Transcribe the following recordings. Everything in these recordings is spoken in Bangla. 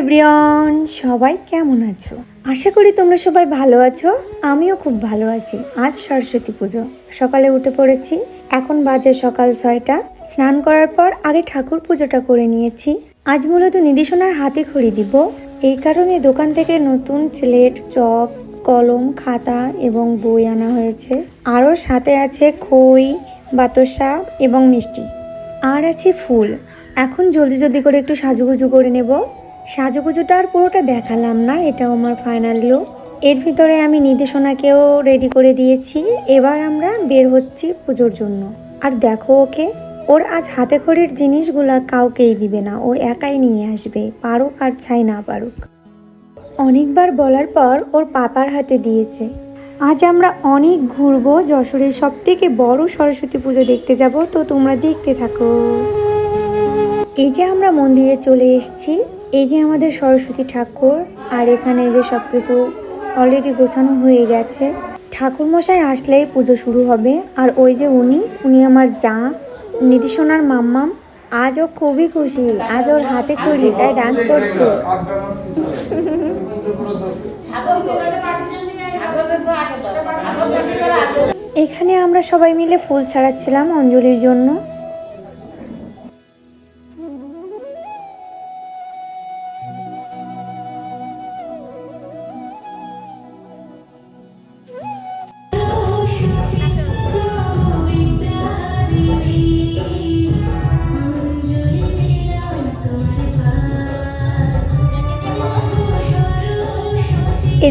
সবাই কেমন আছো? আশা করি তোমরা সবাই ভালো আছো, আমিও খুব ভালো আছি। আজ সরস্বতী পুজো। সকালে উঠে পড়েছি, এখন বাজে সকাল ছয়টা। স্নান করার পর আগে ঠাকুর পুজোটা করে নিয়েছি। আজ মূলত নির্দেশনার হাতে খড়ি দিব। এই কারণে দোকান থেকে নতুন স্লেট চক কলম, খাতা এবং বই আনা হয়েছে। আরও সাথে আছে খই, বাতাসা এবং মিষ্টি। আর আছে ফুল। এখন জলদি জলদি করে একটু সাজুগুজু করে নেব। সাজুগুজুটা আর পুরোটা দেখালাম না, এটাও আমার ফাইনাল লুক এর ভিতরে আমি নির্দেশনাকেও রেডি করে দিয়েছি। এবার আমরা বের হচ্ছি পুজোর জন্য। আর দেখো ওকে, ওর আজ হাতে খড়ির জিনিসগুলা কাউকেই দিবে না, ও একাই নিয়ে আসবে, পারুক আর ছাই না পারুক। অনেকবার বলার পর ওর পাপার হাতে দিয়েছে। আজ আমরা অনেক ঘুরবো, যশোরের সব থেকে বড় সরস্বতী পুজো দেখতে যাব, তো তোমরা দেখতে থাকো। এই যে আমরা মন্দিরে চলে এসেছি এই যে আমাদের সরস্বতী ঠাকুর আর এখানে যে সব কিছু অলরেডি গোছানো হয়ে গেছে ঠাকুর মশাই আসলেই পুজো শুরু হবে। আর ওই যে উনি উনি আমার যা নিধিসোনার মাম্মাম। আজও খুবই খুশি, আজ ওর হাতে করি তাই ডান্স করছে। এখানে আমরা সবাই মিলে ফুল ছাড়াচ্ছিলাম অঞ্জলির জন্য।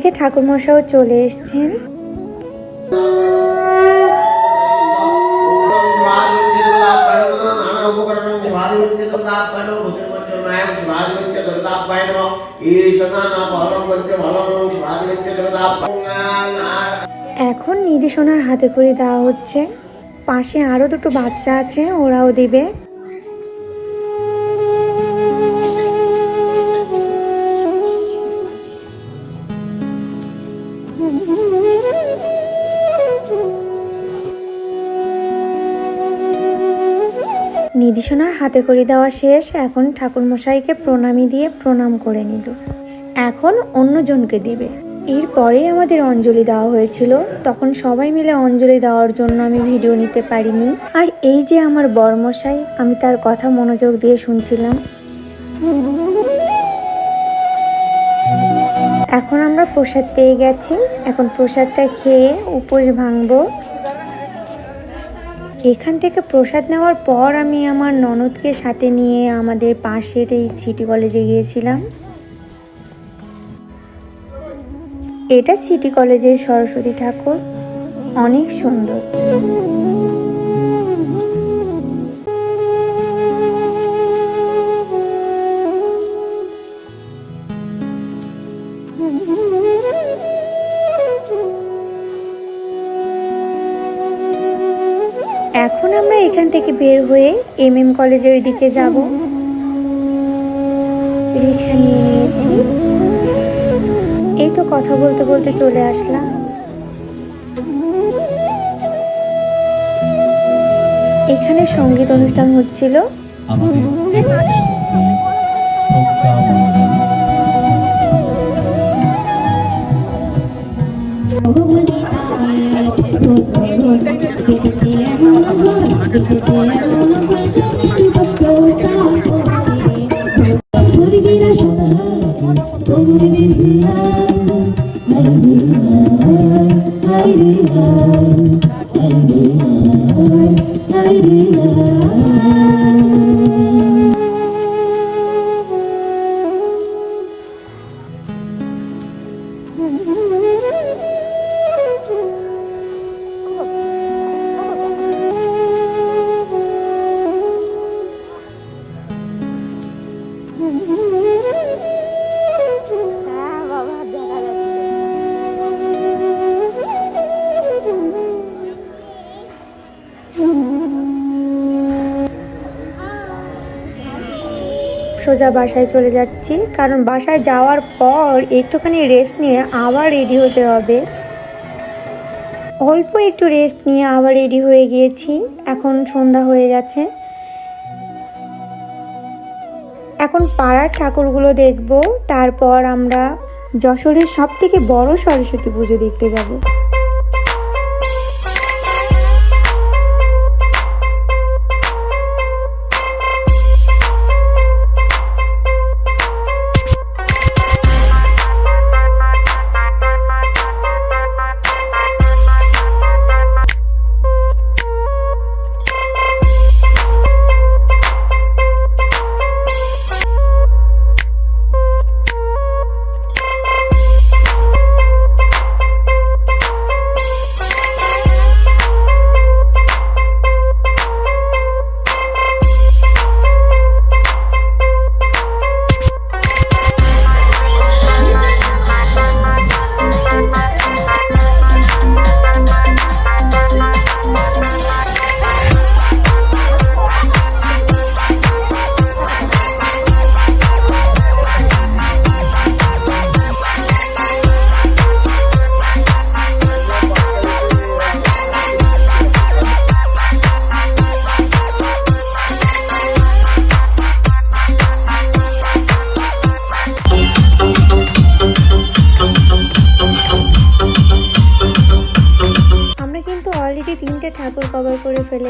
এদিকে ঠাকুরমশাও চলে এসছেন। এখন নির্দেশনার হাতে করে দেওয়া হচ্ছে। পাশে আরও দুটো বাচ্চা আছে, ওরাও দিবে। নির্দেশনার হাতে করে দেওয়া শেষ, এখন ঠাকুর মশাইকে প্রণামী দিয়ে প্রণাম করে নিল। এখন অন্যজনকে দিবে। এরপরে আমাদের অঞ্জলি দেওয়া হয়েছিল। তখন সবাই মিলে অঞ্জলি দেওয়ার জন্য আমি ভিডিও নিতে পারিনি। আর এই যে আমার বরমশাই, আমি তার কথা মনোযোগ দিয়ে শুনছিলাম। এখন আমরা প্রসাদ পেয়ে গেছি। এখন প্রসাদটা খেয়ে উপোস ভাঙবো। এখান থেকে প্রসাদ নেওয়ার পর আমি আমার ননদকে সাথে নিয়ে আমাদের পাশের এই সিটি কলেজে গিয়েছিলাম। এটা সিটি কলেজের সরস্বতী ঠাকুর। অনেক সুন্দর। থেকে বের হয়ে এম এম কলেজের দিকে যাব। রিক্সা নিয়ে নিয়েছি। এই তো কথা বলতে বলতে চলে আসলাম। এখানে সংগীত অনুষ্ঠান হচ্ছিল। আমাদের প্রজ্ঞা বেঁধেছে এমন ঘর বেঁধেছে এমন ঘর। সোজা বাসায় চলে যাচ্ছি। কারণ বাসায় যাওয়ার পর একটুখানি রেস্ট নিয়ে আবার রেডি হতে হবে। অল্প একটু রেস্ট নিয়ে আবার রেডি হয়ে গিয়েছি। এখন সন্ধ্যা হয়ে গেছে। এখন পাড়ার ঠাকুরগুলো দেখব। তারপর আমরা যশোরের সব থেকে বড় সরস্বতী পুজো দেখতে যাব। করে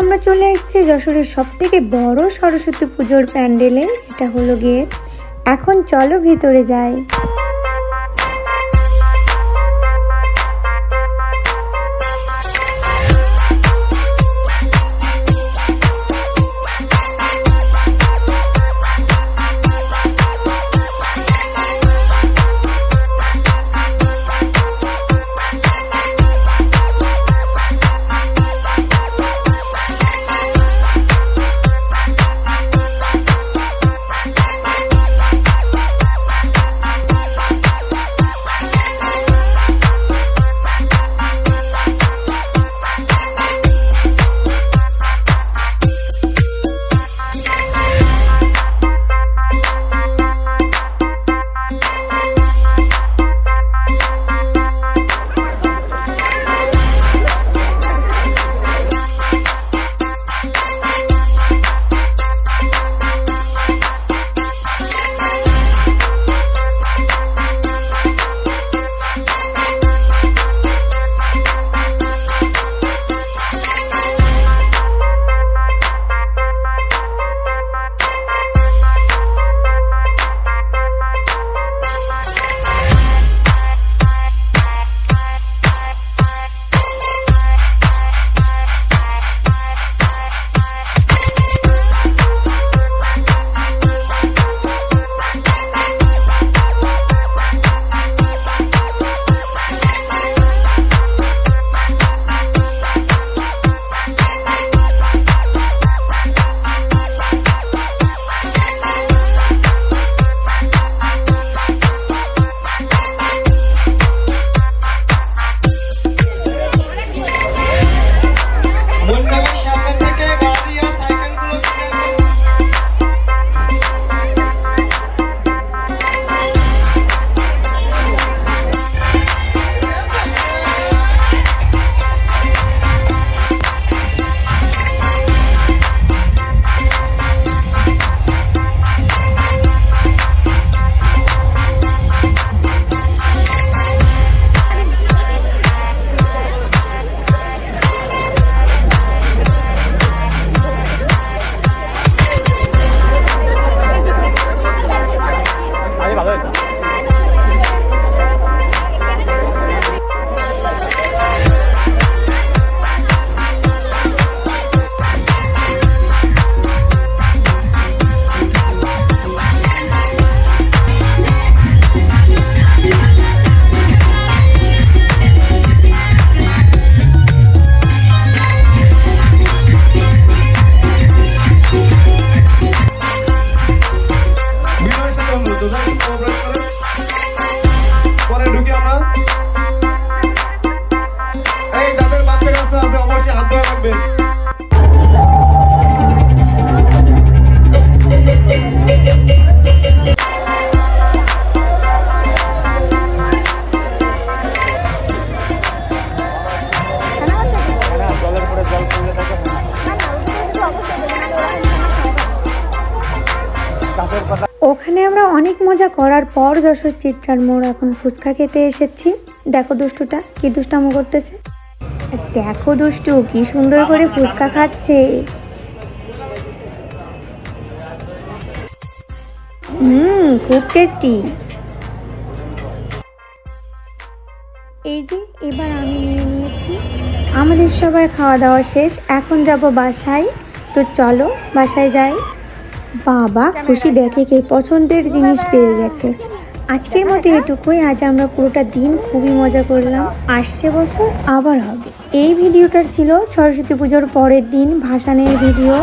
আমরা চলে এসেছি যশোরের সব থেকে বড় সরস্বতী পুজোর প্যান্ডেলে, এটা হলো গিয়ে। এখন চলো ভিতরে যাই। মজা করার পর যশোর চিত্রার মোড় এখন ফুচকা খেতে এসেছি। দেখো দুষ্টুটা, কি দুষ্টামো করতেছে। দেখো দুষ্টু, কি সুন্দর করে ফুচকা খাচ্ছে। হুম, খুব টেস্টি এই যে, এবার আমি নিয়ে নিয়েছি। আমাদের সবার খাওয়া দাওয়া শেষ, এখন যাব বাসায়। তো চলো, বাসায় যাই। বাবা খুশি দেখে কে পছন্দের জিনিস পেয়ে গেছে। আজকের মতো এটুকুই। আজ আমরা পুরোটা দিন খুবই মজা করলাম। আসছে বছর আবার হবে। এই ভিডিওটার ছিল সরস্বতী পুজোর পরের দিন ভাসানের ভিডিও।